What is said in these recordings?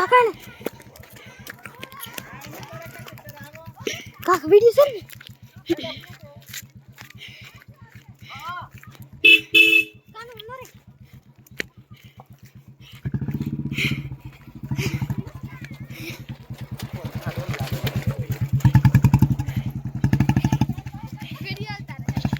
કાકા ને? કાકા વીડિયો સર Thank કાનો ઉનો રે વીડિયો ઉતાર મને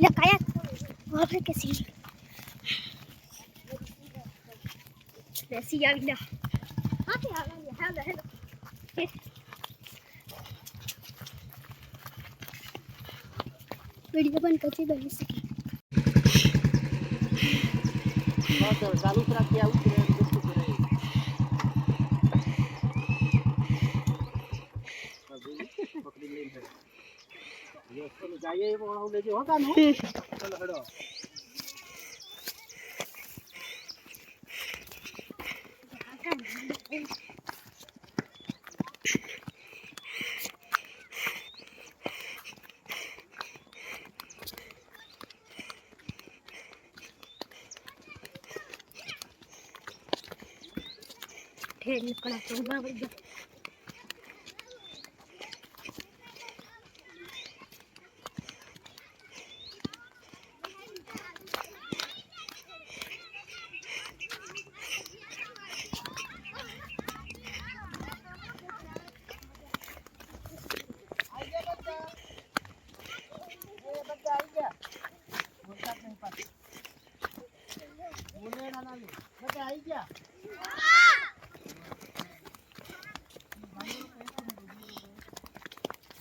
લે કાયા વાપરે કે સી બેસી આવી ના હા કે આવી હેલો હેલો વીડિયો પણ કચી બની શકે ચાલુ રાખી આવું બધું. પકડી લઈને જઈએ લેજો, હો કાનુ? ચલો, હેડો. ઠેર નીકળા તો ઊભા વળી ગયા બોલે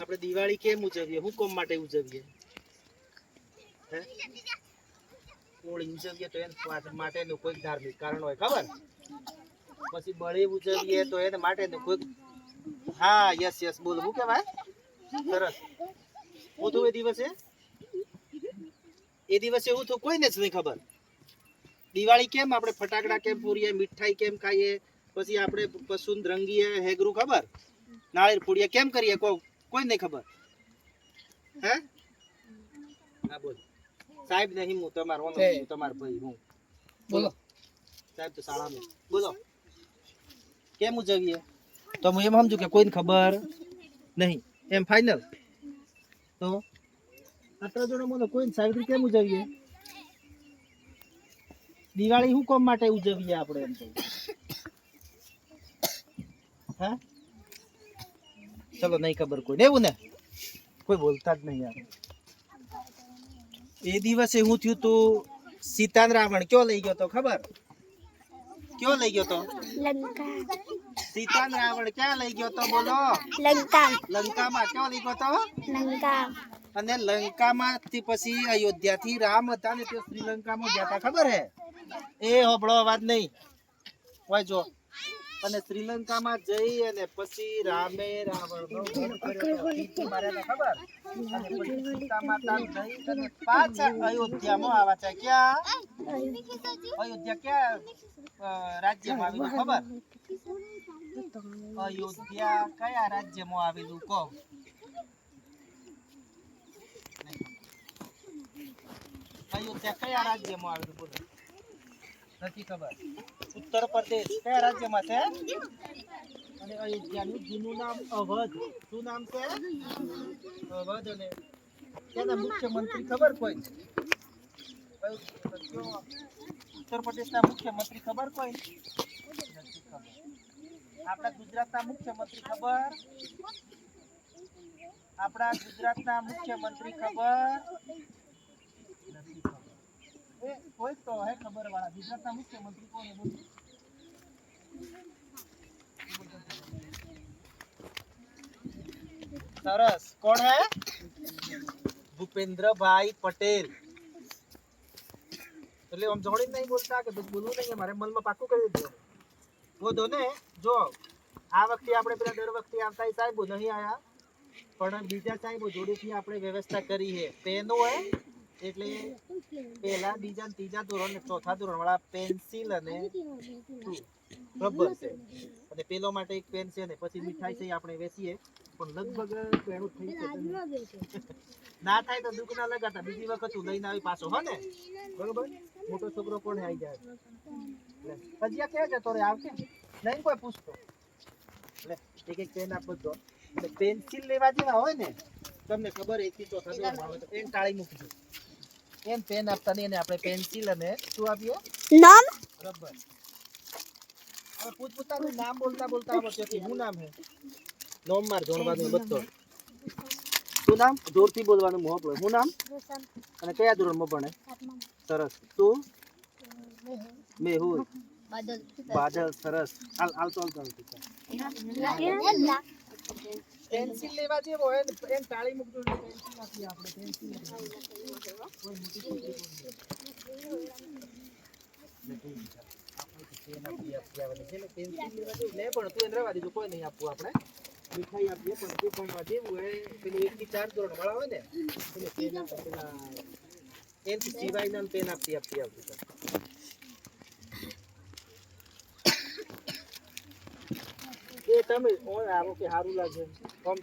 આપણે દિવાળી કેમ ઉજવીએ? હું કોમ માટે ઉજવીએ? હે? હોળી ઉજવીએ તો એના માટેનું કોઈક ધાર્મિક કારણ હોય, ખબર? પછી બળી ઉજવીએ તો એના માટેનું કોઈક હા યસ યસ બોલો. શું કહેવાય? સરસ. હું તો એ દિવસે? એ દિવસે એવું તો કોઈને જ નહીં ખબર. દિવાળી કેમ? આપણે ફટાકડા કેમ પૂરીએ મીઠાઈ કેમ ખાઈએ? પછી આપણે પશુન રંગીએ હેગરું ખબર? નાળિયેર પૂરીએ કેમ કરીએ? કો કોઈ નહીં ખબર. હે? હા બોલ. સાહેબ નહીં હું તમારો ઓનો તમારો ભાઈ હું. બોલો. સાહેબ તો શાળામાં. બોલો. કેમ ઉજવીએ? તો હું એમ સમજુ કે કોઈને ખબર નહીં. એમ ફાઇનલ તો? આટલા જોડે મને કોઈ સાવિત્રી કેમ ઉજવીએ? દિવાળી શું કોમ માટે ઉજવીએ આપણે એમ તો? હા? ચલો નહીં ખબર કોઈ. એવું ને? કોઈ બોલતા જ નહીં યાર. એ દિવસે હું થયું તું સીતાન રાવણ. કયો લઈ ગયો તો ખબર? કયો લઈ ગયો તો? સીતાન રાવણ ક્યાં લઈ ગયો તો બોલો? લંકા લંકામાં. કયો લઈ ગયો તો? લંકા અને લંકામાંથી પછી અયોધ્યાથી રામ હતા ને તે શ્રીલંકામાં ગયા હતા. ખબર હે? એ હોબળો અવાજ નહીં. હોય જો. અને શ્રીલંકામાં જઈ અને પછી રામે અને પાછા અયોધ્યામાં આવા છે. ક્યાં? અયોધ્યા ક્યાં? રાજ્યમાં આવેલું ખબર? અયોધ્યા કયા રાજ્યમાં આવેલું કહો? અયોધ્યા કયા રાજ્યમાં આવેલું બોલો. નથી ખબર. ઉત્તર પ્રદેશ કયા રાજ્યમાં છે? અને અયોધ્યાનું જૂનું નામ અવધ. શું નામ છે? અવધ અને તેના મુખ્યમંત્રી ખબર કોઈ? ઉત્તર પ્રદેશના મુખ્યમંત્રી ખબર કોઈ? નથી ખબર. આપણા ગુજરાતના મુખ્યમંત્રી ખબર? આપણા ગુજરાતના મુખ્યમંત્રી ખબર? કોઈ તો હે ખબર વાળા ગુજરાતના મુખ્યમંત્રી કોણ હે સરસ. કોણ હે? ભૂપેન્દ્રભાઈ પટેલ. એટલે આમ જોડી નહીં બોલતા કે બોલવું નહીં? મારે મનમાં પાકું કરી દીધું બોધો ને, જો, આ વખતે આપણે પેલા દર વખતે આવતા સાહેબો નહીં આયા. પણ બીજા સાહેબો જોડેથી આપણે વ્યવસ્થા કરી છે. પેનો હે એટલે પહેલા, બીજા ત્રીજા ધોરણ ને ચોથા ધોરણ વાળા પેન્સિલ અને રબર છે. અને પેલો માટે એક પેન છે ને, પછી મીઠાઈ છે આપણે વેચીએ. પણ લગભગ પેણું થઈ ના થાય તો દુઃખ ના લગાતા બીજી વખત તું લઈને આવી પાછો, હો ને? બરોબર? મોટો છોકરો કોણ આવી જાય. હજી ક્યાં જતો રે આવશે નહીં કોઈ પૂછતો. એટલે એક એક પેન આપો એટલે પેન્સિલ લેવા જેવા હોય ને, તમને ખબર એક થી ચોથા ધોરણમાં આવે તો પેન ટાળી મૂકજો. એમ પેન આપતા નહીં અને આપણે પેન્સિલ અને શું આપીએ? નામ? રબર. હવે પૂછપૂછાનું નામ બોલતા બોલતા આવડશે કે શું નામ હે? નોમ માર જોડવાનું બધો. શું નામ? જોરથી બોલવાનું મોહ પડે શું નામ? અને કયા ધોરણમાં ભણે? સરસ. તું? મેહુલ. બાદલ. બાદલ. સરસ. હાલ હાલ ચાલ ચાલ પેન્સિલ લેવા જેવો હોય ને એમ ટાળી મૂકજો ને પેન્સિલ આપી આપણે પેન્સિલ કોઈ મોટી છોકરી કોઈ નહીં. આપણે તો પેન આપી આપી આવવાની છે ને પેન્સિલ લેવા જેવું લે, પણ તું એને રહેવા દીધું કોઈ નહીં આપવું આપણે. મીઠાઈ આપીએ, પણ તું ભણવા જેવું હોય, પેલું એક થી ચાર ધોરણ વાળા હોય ને, એને પેન આપે, પેલા એનથી સિવાયના પેન આપી આપી આવતું છે એ તમે, ઓય આવો કે સારું લાગે. આમ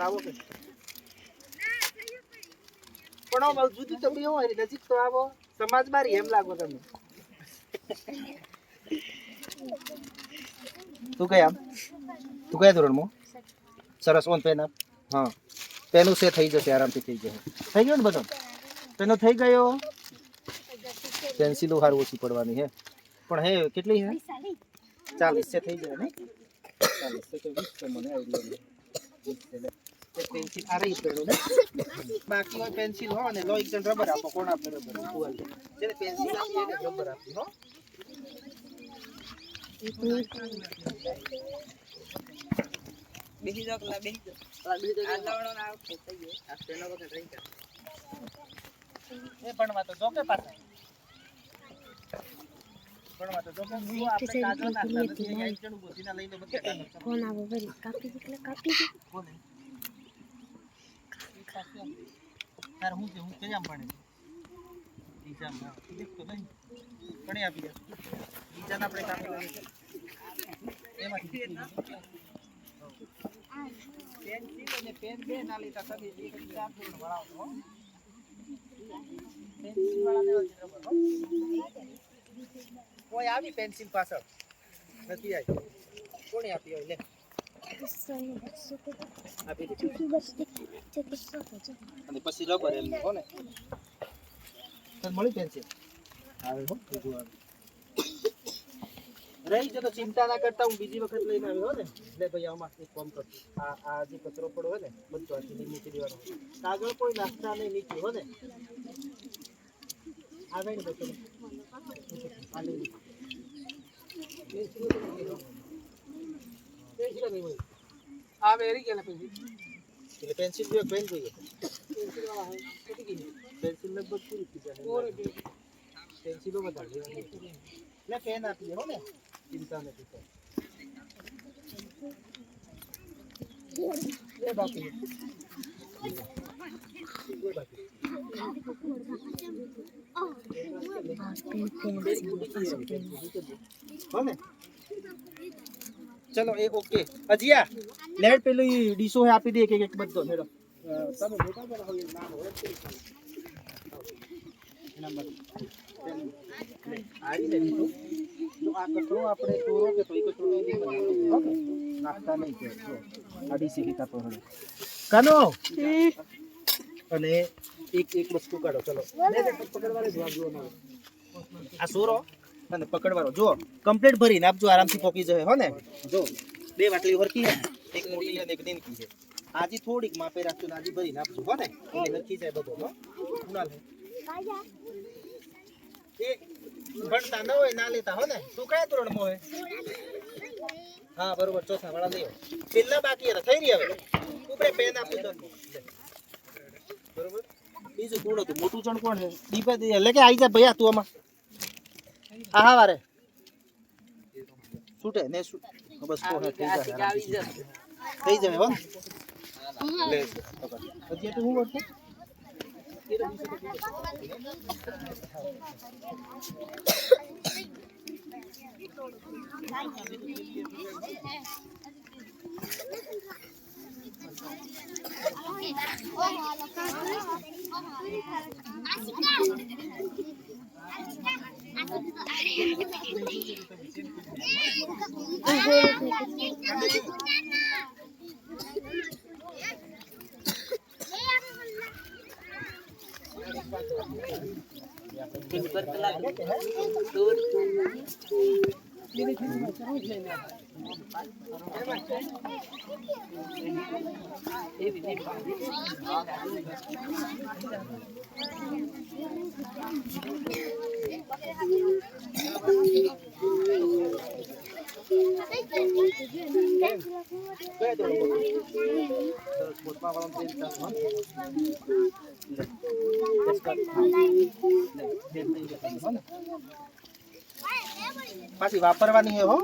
આવો કે પણ જુદી તો હોય ને નજીક તો આવો. સમાજ બારી એમ લાગો તમે તું આમ? તું કયા ધોરણમાં? સરસ, ઓન પેન હા. પેનું સે થઈ જશે, આરામથી થઈ જશે. થઈ ગયો ને બધો? પેનો થઈ ગયો? પેન્સિલો હાર ઓછી પડવાની હે. પણ હે, કેટલી હે? ચાલીસ છે થઈ જાય નહીં ચાલીસ તો વીસ તો મને પેન્સિલ આ રહી બાકી હોય પેન્સિલ હોય ને લો એક જણ રબર આપો કોણ આપે રબર જેને પેન્સિલ આપી એને રબર આપી હો બેસી જાઓ પેલા બેસી જાઓ આવશે થઈ ગયો આ પેલો વખત રહી ગયો એ પણ તો જો કે પાછા ભણવા તો જો કે હું આપણે કાગળ નાખતા નથી એક જણ ગોતીને લઈને બધા કાગળ ચમકે. ફોન આવો વળી કાપી દીકલે કાપી દી કોને? તારે હું છે હું કયામ ભણે છે? બીજામાં. દેખતો નહીં. ભણી આપી દે. બીજાને આપણે કામ કરવાનું છે. એમાંથી નીકળી જશે. પેન્સિલ અને પેન બે ના લેતા તમે એક થી ચાર ધોરણ ભણાવો, હો. પેન્સિલ વાળાને વચ્ચે રબર, હો. કોઈ આવી પેન્સિલ પાછળ? નથી આવી. કોણે આપી હોય? લે. અને પછી રબર એમ હો ને. મળી પેન્સિલ આવે હો રહી છે ચિંતા ના કરતા હું બીજી વખત લઈને આવ્યો ને. લે ભાઈ, આમાં એક કામ કર. આ કચરો પડ્યો હોય ને, બધો આથી દેવાનો કાગળ કોઈ નાખતા નહીં નીચે, હો ને. આવે ને બધો લે. પેન્સિલો તો નહીં લેવાનો. વેરી ગયા પેલી. એટલે પેન્સિલ જોઈએ પેન જોઈએ. પેન્સિલ લગભગ પૂરી થઈ જાય. પેન્સિલો વધારે લેવાની. એટલે પેન આપી દે હો ને. ચિંતા નથી કર એ બાકી. એ બાકી. હો ને. ચલો, એ ઓકે અજિયા, લેડ પેલું ડીશો હે આપી દે એક એક બધો, હેડો તમે મોટા પર હોય બીજું. જો આ કચરો આપણે ચોરો કે તો એ અને એક એક વસ્તુ કાઢો, ચલો પકડવાળો જવાબ જોવાનો હોય. આ સોરો અને પકડવાનો. જો કમ્પ્લીટ ભરીને આપજો, આરામથી પોકી જશે, હો ને? જો બે વાટલી હરખી એક મોટી અને એક નીનકી છે. આજી થોડીક માપે રાખજો ને આજી ભરીને આપજો, હો ને? એટલે હરખી જાય બધો, હો. કુણાલ એ ભણતા ન હોય, ના લેતા, હો ને? તું કયા ધોરણમાં હોય? હા, બરોબર, ચોથા વાળા લઈ. પેલા બાકી હતા થઈ રહી હવે. ઉપરે પેન આપી દો બરોબર? બીજું થોડું હતું? મોટું ચણ કોણ છે? દીપક એટલે કે આવી જા ભૈયા તું આમાં. આ હા વારે. છૂટે ને છૂટ બસ તો હે, થઈ જાય આવી જશે થઈ જાય હો. લે. હજી તું શું કરતો તીન પર દૂર પેન ચાલુ હો લે. બસ કર. લે, બેન થઈ જશે, હો ને? પાછી વાપરવાની હે હો.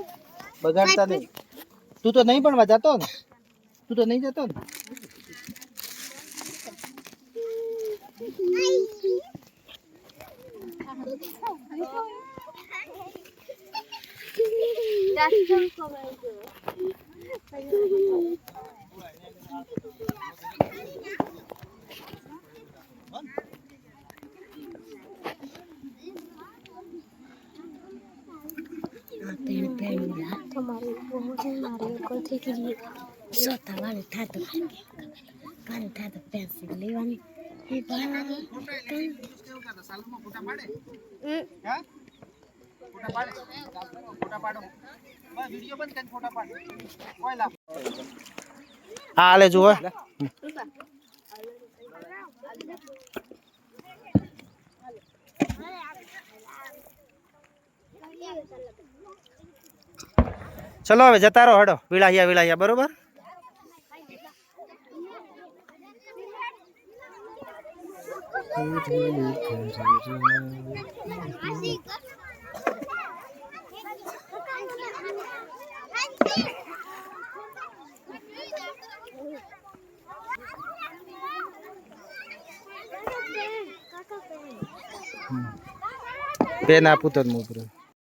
બગાડતા નહીં. તું તો નહીં પણ જતો ને? તું તો નહીં જતો ને? તમારે બહુ મારે કોથી કરી તમારે થાતું કાલે થાતું પેન્સિલ લેવાની એ હા હાલે જુઓ ચલો હવે જતા રહો હડો. વિળાહિયા વિળાહિયા બરોબર? પેન આપું તો મોકલું